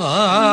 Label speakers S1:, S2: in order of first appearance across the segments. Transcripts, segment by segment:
S1: ஆ.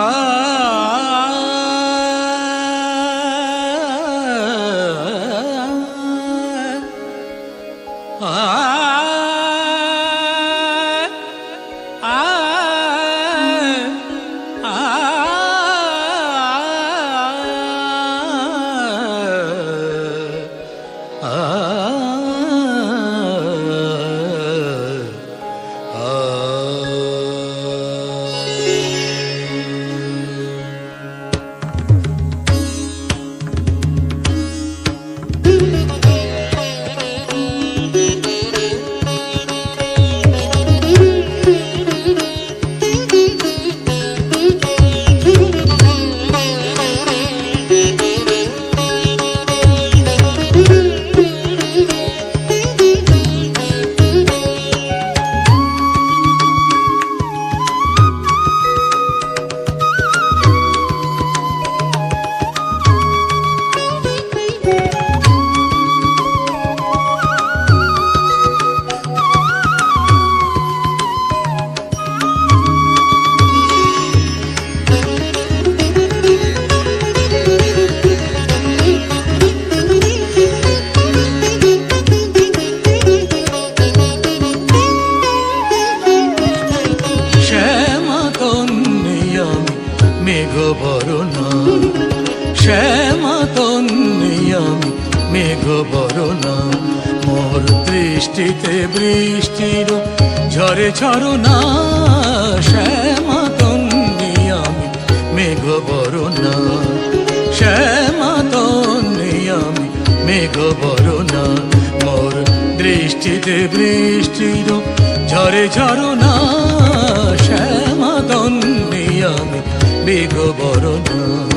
S1: মেঘ বরণা শ্যামা তন্নি আমি মেঘ বরণা মোর দৃষ্টিতে বৃষ্টির ঝরে ঝরনা শ্যামা তন্নি আমি মেঘ বরণা শ্যামা তন্নি আমি মেঘ বরণা মোর দৃষ্টিতে বৃষ্টির ঝরে ঝরনা শ্যামা তন্নি আমি মেঘ বরণা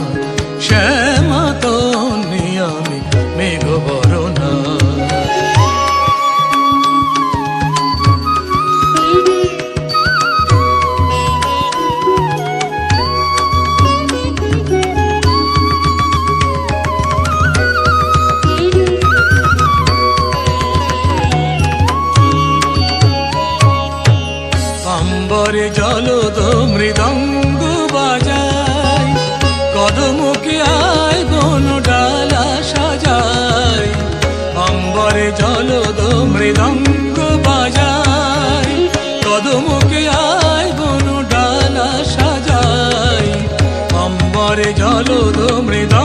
S1: মৃদঙ্গ বাজায়, কদমকে আয়, বন ডালা সাজায়। অম্বরে জলদ মৃদঙ্গ বাজায়, কদমকে আয়, বন ডালা সাজায়। অম্বরে জলদ মৃদঙ্গ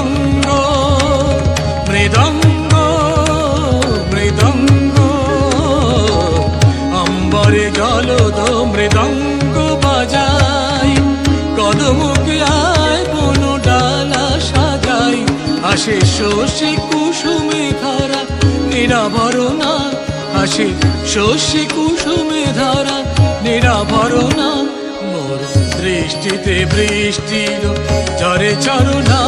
S1: আসে শশী কুসুমে ধারা, নিরাবরণা। আসে শশী কুসুমে ধারা, নিরাবরণা। মোর দৃষ্টিতে বৃষ্টির চরে চরণা